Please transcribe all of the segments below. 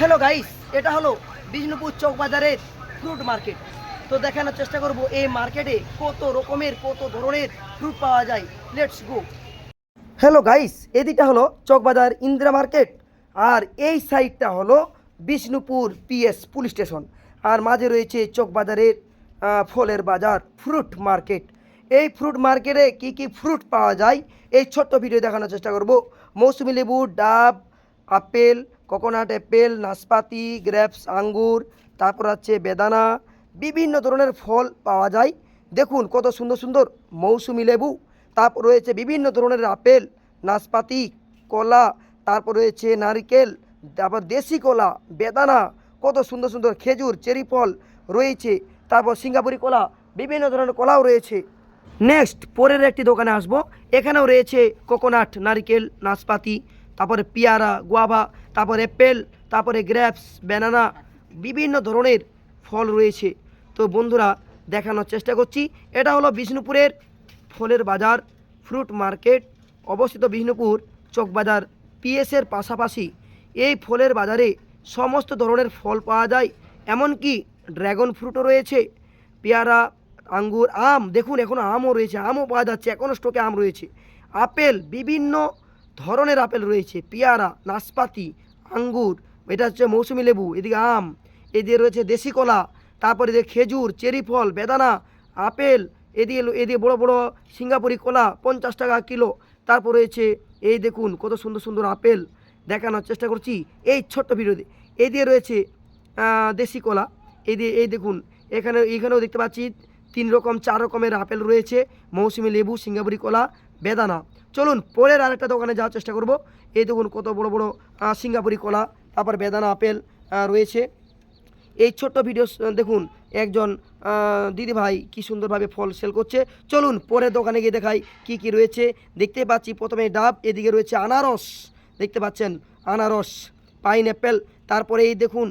Hello guys এটা হলো বিষ্ণুপুর চৌক বাজারের ফ্রুট মার্কেট তো দেখানোর চেষ্টা করব, এই মার্কেটে কত রকমের, কত ধরনের ফ্রুট পাওয়া যায়। লেটস গো হ্যালো গাইস এদিকটা হলো চকবাজার ইন্দিরা মার্কেট আর এই সাইডটা হলো বিষ্ণুপুর পিএস পুলিশ স্টেশন আর মাঝে রয়েছে চকবাজারের ফলের বাজার ফ্রুট মার্কেট এই ফ্রুট মার্কেটে কি কি ফ্রুট পাওয়া যায়, এই ছোট্ট ভিডিও দেখানোর চেষ্টা করব। মৌসুমি লেবু, ডাব, আপেল কোকোনাট অ্যাপেল নাশপাতি গ্রেপস আঙ্গুর, তারপর আছে বেদানা, বিভিন্ন ধরনের ফল পাওয়া যায়। দেখুন কত সুন্দর সুন্দর মৌসুমি লেবু, তারপর রয়েছে বিভিন্ন ধরনের আপেল, নাশপাতি, কলা, তারপর রয়েছে নারকেল, তারপর দেশি কলা, বেদানা, কত সুন্দর সুন্দর খেজুর, চেরি ফল রয়েছে, তারপর সিঙ্গাপুরি কলা, বিভিন্ন ধরনের কলাও রয়েছে। নেক্সট, পরের একটি দোকানে আসব। এখানেও রয়েছে কোকোনাট, নারকেল, নাশপাতি, তারপরে পেয়ারা, গোয়াভা তারপরে অ্যাপেল তারপরে গ্রেপস ব্যানানা, বিভিন্ন ধরনের ফল রয়েছে। তো বন্ধুরা, দেখানোর চেষ্টা করছি। এটা হলো বিষ্ণুপুরের ফলের বাজার, ফ্রুট মার্কেট। অবস্থিত বিষ্ণুপুর চকবাজার পিএসের পাশাপাশি এই ফলের বাজারে সমস্ত ধরনের ফল পাওয়া যায়। এমনকি ড্রাগন ফ্রুটও রয়েছে, পেয়ারা, আঙ্গুর, আম। দেখুন এখনও আমও রয়েছে, আমও পাওয়া যাচ্ছে এখনও স্টকে আম রয়েছে। আপেল, বিভিন্ন ধরনের আপেল রয়েছে, পেয়ারা, নাশপাতি আঙ্গুর, এটা হচ্ছে মৌসুমি লেবু, এদিকে আম, এদিকে রয়েছে দেশি কলা, তারপরে এদিকে খেজুর, চেরি ফল, বেদানা, আপেল, এদিকে এদিকে বড় বড় সিঙ্গাপুরি কলা, পঞ্চাশ টাকা কিলো, তারপর রয়েছে এই দেখুন কত সুন্দর সুন্দর আপেল, দেখানোর চেষ্টা করছি, এই ছোট্ট ভিডিওতে। এই দিয়ে রয়েছে দেশি কলা এই দিয়ে এই দেখুন, এখানে, এখানেও দেখতে পাচ্ছি তিন রকম, চার রকমের আপেল রয়েছে, মৌসুমি লেবু, সিঙ্গাপুরি কলা, বেদানা। চলুন পরের আরেকটা দোকানে যাওয়ার চেষ্টা করব। এই দেখুন কত বড় বড় সিঙ্গাপুরি কলা, তারপর বেদানা আপেল রয়েছে। এই ছোট্ট ভিডিও দেখুন, একজন দিদি ভাই কি সুন্দরভাবে ফল সেল করছে। চলুন পরের দোকানে গিয়ে দেখাই কি কি রয়েছে। দেখতে পাচ্ছি প্রথমে ডাব, এদিকে রয়েছে আনারস। দেখতে পাচ্ছেন, আনারস পাইনঅ্যাপেল তারপরে এই দেখুন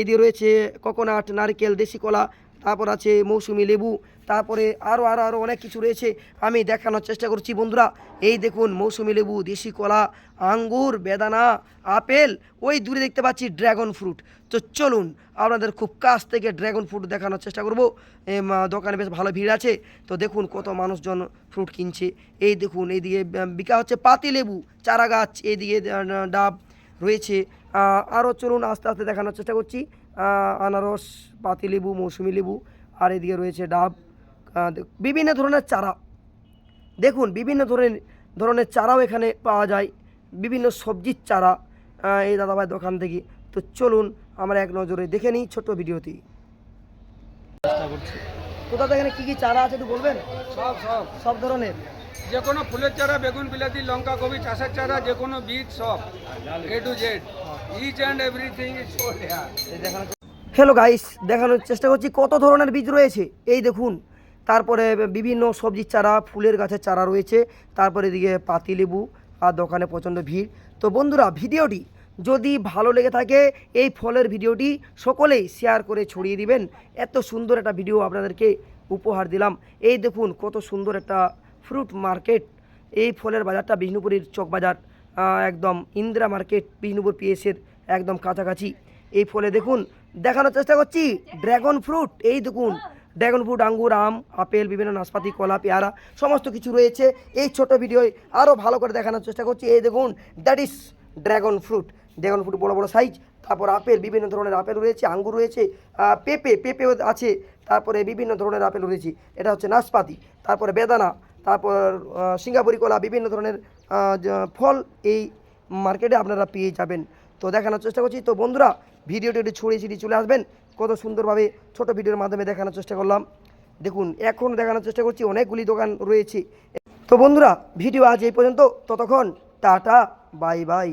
এদিকে রয়েছে কোকোনাট নারকেল, দেশি কলা, তারপর আছে মৌসুমি লেবু তারপরে আরও আরও আরও অনেক কিছু রয়েছে আমি দেখানোর চেষ্টা করছি। বন্ধুরা, এই দেখুন মৌসুমি লেবু, দেশি কলা, আঙ্গুর, বেদানা, আপেল, ওই দূরে দেখতে পাচ্ছি ড্রাগন ফ্রুট। তো চলুন, আপনাদের খুব কাছ থেকে ড্রাগন ফ্রুট দেখানোর চেষ্টা করব। দোকানে বেশ ভালো ভিড় আছে। তো দেখুন কত মানুষজন ফ্রুট কিনছে। এই দেখুন এইদিকে বিকা হচ্ছে পাতি লেবু চারা গাছ এইদিকে ডাব রয়েছে। আরও চলুন আস্তে আস্তে দেখানোর চেষ্টা করছি। আনারস পাতিলেবু মৌসুমি লেবু, আর এদিকে রয়েছে ডাব। বিভিন্ন ধরনের চারা। দেখুন বিভিন্ন ধরনের ধরনের চারাও এখানে পাওয়া যায়। বিভিন্ন সবজির চারা এই দাদাভাই দোকান থেকে। তো চলুন আমরা এক নজরে দেখে নিই ছোট্ট ভিডিওতে তো দাদা এখানে কী কী চারা আছে একটু বলবেন? সব সব। সব ধরনের? যে কোনো ফুলের চারা বেগুন বিলাতি লঙ্কা কবি চাষের চারা যে কোনো বীজ সব। A to Z each and everything is sold here hello guys দেখানোর চেষ্টা করছি কত ধরনের বীজ রয়েছে? এই দেখুন তারপরে বিভিন্ন সবজির চারা, ফুলের গাছের চারা রয়েছে। তারপরে এদিকে পাতিলেবু আর দোকানে প্রচণ্ড ভিড়। তো বন্ধুরা, ভিডিওটি যদি ভালো লেগে থাকে, এই ফলের ভিডিওটি সকলেই শেয়ার করে ছড়িয়ে দিবেন। এত সুন্দর একটা ভিডিও আপনাদেরকে উপহার দিলাম। এই দেখুন, কত সুন্দর একটা ফ্রুট মার্কেট এই ফলের বাজারটা বিষ্ণুপুরের চক বাজার একদম ইন্দিরা মার্কেট বিষ্ণুপুর পিএসের একদম কাছাকাছি। এই ফলে দেখুন, দেখানোর চেষ্টা করছি ড্র্যাগন ফ্রুট এই দেখুন ড্রাগন ফ্রুট আঙ্গুর, আম, আপেল, বিভিন্ন নাশপাতি, কলা, পেয়ারা, সমস্ত কিছু রয়েছে। এই ছোট ভিডিওয় আরও ভালো করে দেখানোর চেষ্টা করছি। এই দেখুন that is dragon fruit dragon fruit বড় বড় সাইজ তারপর আপেল, বিভিন্ন ধরনের আপেল রয়েছে, আঙ্গুর রয়েছে পেঁপে, পেঁপেও আছে, তারপরে বিভিন্ন ধরনের আপেল রয়েছে। এটা হচ্ছে নাশপাতি, তারপরে বেদানা, তারপর সিঙ্গাপুরি কলা, বিভিন্ন ধরনের ফল এই মার্কেটে আপনারা পেয়ে যাবেন। তো দেখানোর চেষ্টা করছি। তো বন্ধুরা, ভিডিওটি একটু ছড়িয়ে ছিটিয়ে চলে আসবেন। কত সুন্দরভাবে ছোট ভিডিওর মাধ্যমে দেখানোর চেষ্টা করলাম। দেখুন, এখন দেখানোর চেষ্টা করছি, অনেকগুলি দোকান রয়েছে। তো বন্ধুরা, ভিডিও আজ এই পর্যন্ত। ততক্ষণ, টাটা, বাই বাই।